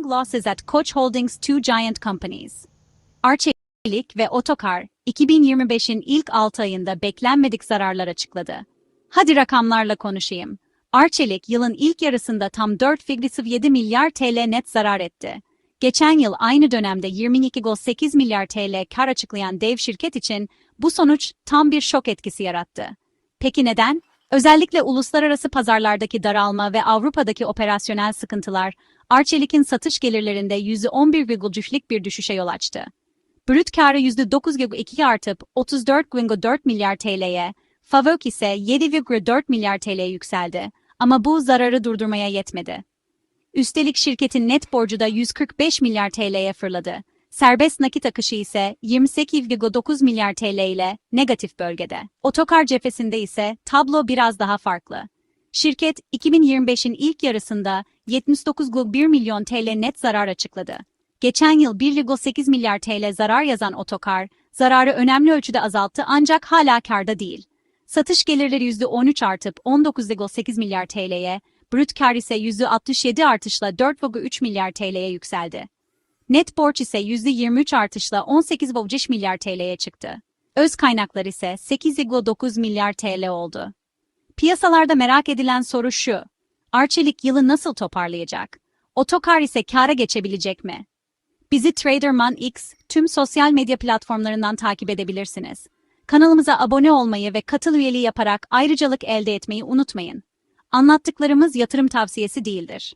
Reporting losses at Koç Holdings two giant companies. Arçelik ve Otokar, 2025'in ilk 6 ayında beklenmedik zararlar açıkladı. Hadi rakamlarla konuşayım. Arçelik yılın ilk yarısında tam 4,7 milyar TL net zarar etti. Geçen yıl aynı dönemde 22,8 milyar TL kar açıklayan dev şirket için bu sonuç tam bir şok etkisi yarattı. Peki neden? Özellikle uluslararası pazarlardaki daralma ve Avrupa'daki operasyonel sıkıntılar, Arçelik'in satış gelirlerinde %11,3'lik bir düşüşe yol açtı. Brüt karı %9,2 artıp 34,4 milyar TL'ye, Favök ise 7,4 milyar TL'ye yükseldi. Ama bu zararı durdurmaya yetmedi. Üstelik şirketin net borcu da 145 milyar TL'ye fırladı. Serbest nakit akışı ise 28,9 milyar TL ile negatif bölgede. Otokar cephesinde ise tablo biraz daha farklı. Şirket 2025'in ilk yarısında 79,1 milyon TL net zarar açıkladı. Geçen yıl 1,8 milyar TL zarar yazan Otokar, zararı önemli ölçüde azalttı ancak hala karda değil. Satış gelirleri %13 artıp 19,8 milyar TL'ye, brüt kar ise %67 artışla 4,3 milyar TL'ye yükseldi. Net borç ise %23 artışla 18,5 milyar TL'ye çıktı. Öz kaynaklar ise 8,9 milyar TL oldu. Piyasalarda merak edilen soru şu. Arçelik yılı nasıl toparlayacak? Otokar ise kâra geçebilecek mi? Bizi Traderman X tüm sosyal medya platformlarından takip edebilirsiniz. Kanalımıza abone olmayı ve katıl üyeliği yaparak ayrıcalık elde etmeyi unutmayın. Anlattıklarımız yatırım tavsiyesi değildir.